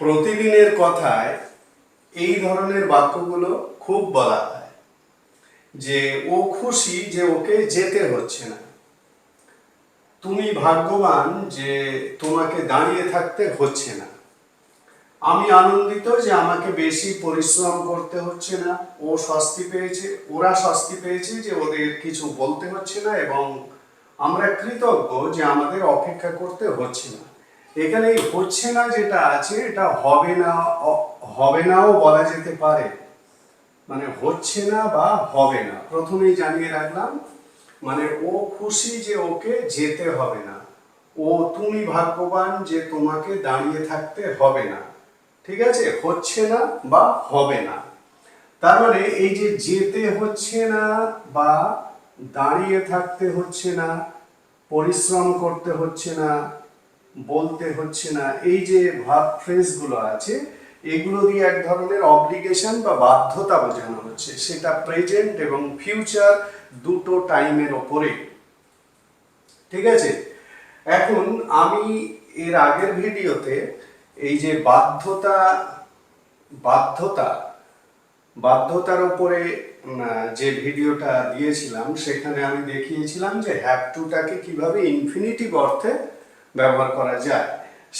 প্রতিদিনের কথায় এই ধরনের বাক্যগুলো খুব বলা হয়। যে ও খুশি যে ওকে যেতে হচ্ছে না। তুমি ভাগ্যবান যে তোমাকে দাঁড়িয়ে থাকতে হচ্ছে না। আমি আনন্দিত যে আমাকে বেশি পরিশ্রম করতে হচ্ছে না। ও স্বস্তি পেয়েছে, ওরা স্বস্তি পেয়েছে যে ওদের কিছু বলতে হচ্ছে না এবং আমরা কৃতজ্ঞ যে আমাদের অপেক্ষা করতে হচ্ছে না। এখানে হচ্ছে না যেটা আছে, এটা হবে না হবে নাও বলা যেতে পারে। মানে হচ্ছে না বা হবে না। প্রথমেই জানিয়ে রাখলাম মানে ও খুশি যে ওকে যেতে হবে না। ও তুমি ভাগ্যবান যে তোমাকে দাঁড়িয়ে থাকতে হবে না। ঠিক আছে? হচ্ছে না বা হবে না। তার মানে এই যে যেতে হচ্ছে না বা দাঁড়িয়ে থাকতে হচ্ছে না, পরিশ্রম করতে হচ্ছে না বলতে হচ্ছে না। এই যে ভাব ফ্রেজগুলো আছে, এগুলো দিয়ে এক ধরনের অব্লিগেশন বা বাধ্যতা বোঝানো হচ্ছে। সেটা প্রেজেন্ট এবং ফিউচার দুটো টাইমের ওপরে। ঠিক আছে? এখন আমি এর আগের ভিডিওতে এই যে বাধ্যতা বাধ্যতা, বাধ্যতার উপরে যে ভিডিওটা দিয়েছিলাম, সেখানে আমি দেখিয়েছিলাম যে হ্যাভ টুটাকে কীভাবে ইনফিনিটিভ অর্থে ব্যবহার করা যায়।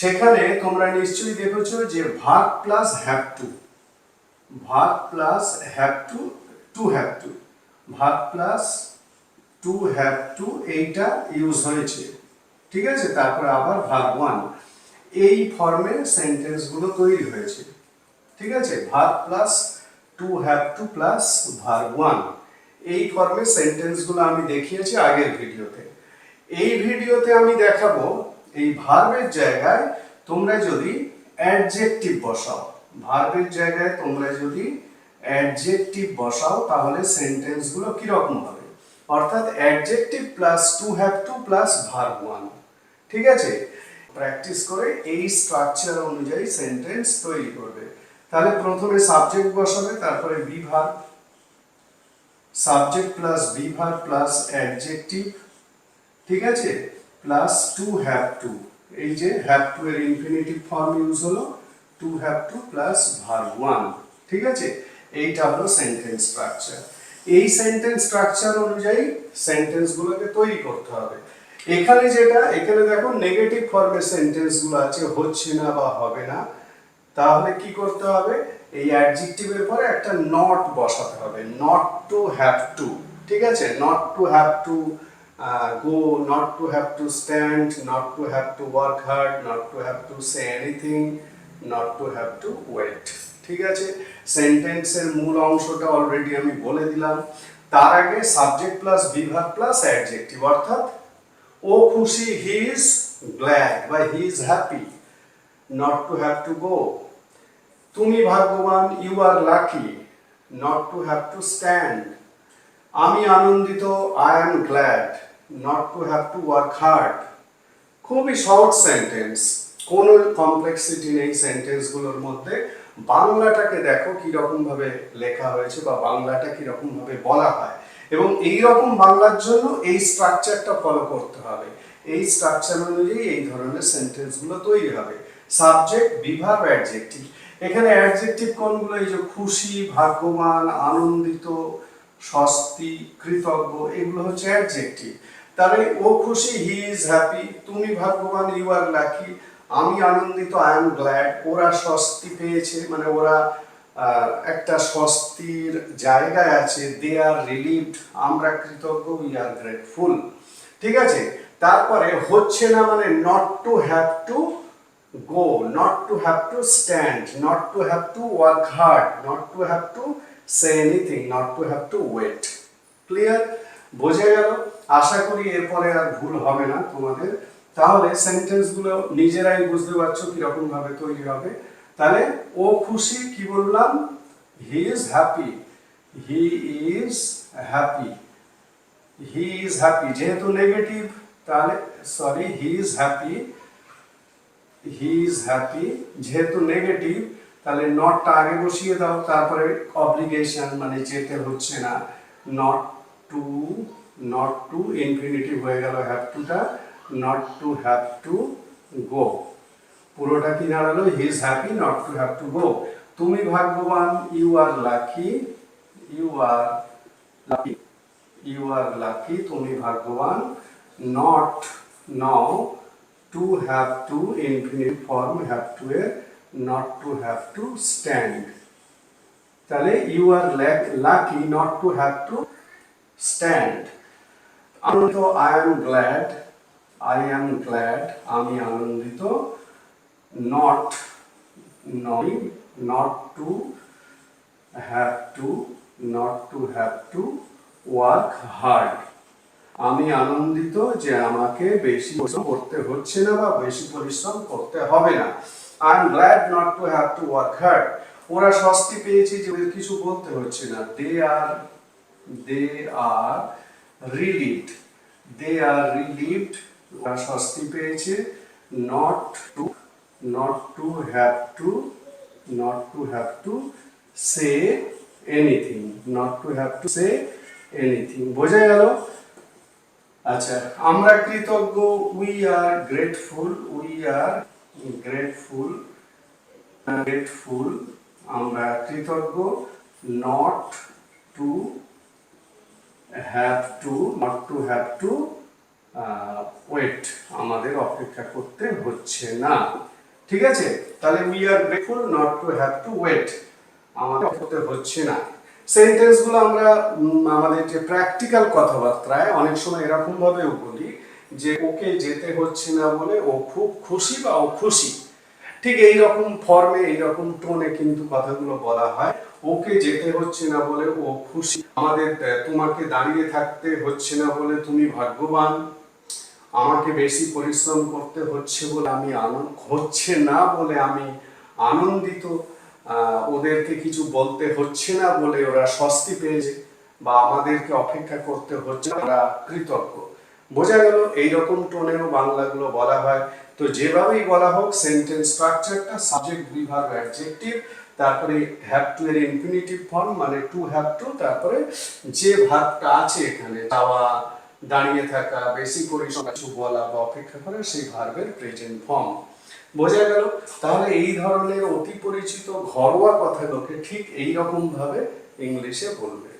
সেখানে তোমরা নিশ্চয়ই দেখেছ যে ভাগ প্লাস হ্যাভ টু ভাগ plus have to to have to ভাগ প্লাস টু হ্যাভ টু এইটা ইউজ হয়েছে। ঠিক আছে? তারপরে আবার ভাগ ওয়ান এই ফর্মে সেন্টেন্সগুলো তৈরি হয়েছে। ঠিক আছে? ভাগ plus to have to plus verb one এই ফর্মে সেন্টেন্সগুলো আমি দেখিয়েছি আগের ভিডিওতে এই ভিডিওতে আমি দেখাবো এই ভার্বের জায়গায় তোমরা যদি অ্যাডজেক্টিভ বসাও ভার্বের জায়গায় তোমরা যদি অ্যাডজেক্টিভ বসাও, তাহলে সেন্টেন্সগুলো কীরকম হবে? অর্থাৎ adjective plus to have to plus verb one ঠিক আছে? প্র্যাকটিস করে এই স্ট্রাকচার অনুযায়ী সেন্টেন্স তৈরি করবে। তাহলে প্রথমে সাবজেক্ট বসাবে, তারপরে বি বিভাগ। সাবজেক্ট প্লাস বি বিভাগ প্লাস অ্যাডজেক্টিভ ঠিক আছে? প্লাস টু হ্যাভ টু এই যে হ্যাভ টু এর ইনফিনিটিভ ফর্ম ইউজ হলো to have to plus verb one ঠিক আছে? এইটা হলো সেন্টেন্স স্ট্রাকচার এই সেন্টেন্স স্ট্রাকচার অনুযায়ী সেন্টেন্সগুলোকে তৈরি করতে হবে। এখানে যেটা, এখানে দেখো নেগেটিভ ফর্মে সেন্টেন্সগুলো আছে, হচ্ছে না বা হবে না। তাহলে কি করতে হবে? এই অ্যাডজেক্টিভের পরে একটা নট বসাতে হবে। নট টু হ্যাভ টু ঠিক আছে? Not to have to go not to have to stand not to have to work hard not to have to say anything not to have to wait ঠিক আছে? সেন্টেন্সের মূল অংশটা already আমি বলে দিলাম। তার আগে সাবজেক্ট প্লাস বিভাগ প্লাস অ্যাডজেক্টিভ অর্থাৎ ও খুশি হি ইজ গ্ল্যাড বা he is happy not to have to go তুমি ভাগ্যবান you are lucky not to have to stand আমি আনন্দিত I am glad not to have to work hard খুবই শর্ট সেন্টেন্স কোনো কমপ্লেক্সিটি নেই সেন্টেন্সগুলোর মধ্যে। বাংলাটাকে দেখো কীরকম ভাবে লেখা হয়েছে বা বাংলাটা কীরকম ভাবে বলা হয়। এবং এই রকম বাংলার জন্য এই স্ট্রাকচারটা ফলো করতে হবে। এই স্ট্রাকচার অনুযায়ী এই ধরনের সেন্টেন্সগুলো তৈরি হবে। সাবজেক্ট বিভাগ অ্যাডজেক্টিভ এখানে অ্যাডজেক্টিভ কোনগুলো? এই যে খুশি, ভাগ্যবান, আনন্দিত, স্বস্তি, কৃতজ্ঞ, এগুলো হচ্ছে অ্যাডজেক্টিভ তাহলে ও খুশি হি ইজ হ্যাপি তুমি ভাগ্যবান ইউ আর লাকি আমি আনন্দিত আই এম গ্ল্যাড ওরা স্বস্তি পেয়েছে মানে ওরা একটা স্বস্তির জায়গায় আছে দে আর রিলিভড আমরা কৃতজ্ঞ উই আর গ্রেটফুল ঠিক আছে? তারপরে হচ্ছে না মানে not to have to go not to have to stand not to have to work hard, not to have to say anything not to have to wait clear বোঝা গেল? আশা করি এরপরে আর ভুল হবে না তোমাদের। তাহলে সেন্টেন্সগুলো নিজেরাই বুঝতে পারছ কীরকম ভাবে তৈরি হবে। তাহলে, ও খুশি কি বললাম? He is happy he is happy he is happy যেহেতু নেগেটিভ তাহলে sorry he is happy he is happy যেহেতু নেগেটিভ তাহলে নটটা আগে বসিয়ে দাও, তারপরে অব্লিগেশন মানে যেতে হচ্ছে না। Not to not to infinitive হয়ে গেল হ্যাভ টুটা not to have to go পুরোটা কি দাঁড়াল? He is happy not to have to go তুমি ভাগ্যবান you are lucky you are lucky you are lucky তুমি ভাগ্যবান not now to have to infinite form have to এর not to have to stand তাহলে you are lucky not to have to stand আনন্দিত I am glad I am glad আমি আনন্দিত not নই not to have to not to have to work hard আমি আনন্দিত যে আমাকে বেশি পরিশ্রম করতে হচ্ছে না বা বেশি পরিশ্রম করতে হবে না। I am glad not to have to work hard ওরা স্বস্তি পেয়েছে যে ওদের কিছু বলতে হচ্ছে না। দে আর দে আর দে আর রিলিভড ওরা স্বস্তি পেয়েছে। Not to not to have to not to have to say anything not to have to say anything বোঝা গেল? আচ্ছা আমরা কৃতজ্ঞ। We are grateful we are grateful grateful আমরা কৃতজ্ঞ। Not to have to not to have to wait আমাদের অপেক্ষা করতে হচ্ছে না। ঠিক আছে? তাহলে we are grateful not to have to wait আমাদের করতে হচ্ছে না। সেন্টেন্সগুলো আমরা আমাদের যে প্র্যাকটিক্যাল কথাবার্তায় অনেক সময় এরকম ভাবেও বলি যে, ওকে যেতে হচ্ছে না বলে ও খুব খুশি বা ও খুশি। ঠিক এই রকম ফর্মে এই রকম টোনে কিন্তু কথাগুলো বলা হয়। ওকে যেতে হচ্ছে না বলে ও খুশি। আমাদের তোমাকে দাঁড়িয়ে থাকতে হচ্ছে না বলে তুমি ভাগ্যবান। আমাকে বেশি পরিশ্রম করতে হচ্ছে বলে আমি আনন্দ হচ্ছে না বলে আমি আনন্দিত। ওদেরকে কিছু বলতে হচ্ছে না বলে ওরা স্বস্তি পেয়েছে বা আমাদেরকে অপেক্ষা করতে হচ্ছে ওরা কৃতজ্ঞ। বোঝা গেল এইরকম টোনেও বাংলাগুলো বলা হয়। তো যেভাবেই বলা হোক সেন্টেন্স স্ট্রাকচারটা সাবজেক্ট বিভাগ অ্যাডজেক্টিভ তারপরে হ্যাভ টু এর ইনফিনিটিভ ফর্ম মানে টু হ্যাভ টু তারপরে যে ভাবটা আছে এখানে, যাওয়া, দাঁড়িয়ে থাকা বেশি পরিশ্রম, কিছু বলা বা অপেক্ষা করা, সেই ভার্বের প্রেজেন্ট ফর্ম বোঝা গেল? তাহলে এই ধরনের অতি পরিচিত ঘরোয়া কথাগুলোকে ঠিক এই রকম ভাবে ইংলিশে বলবে।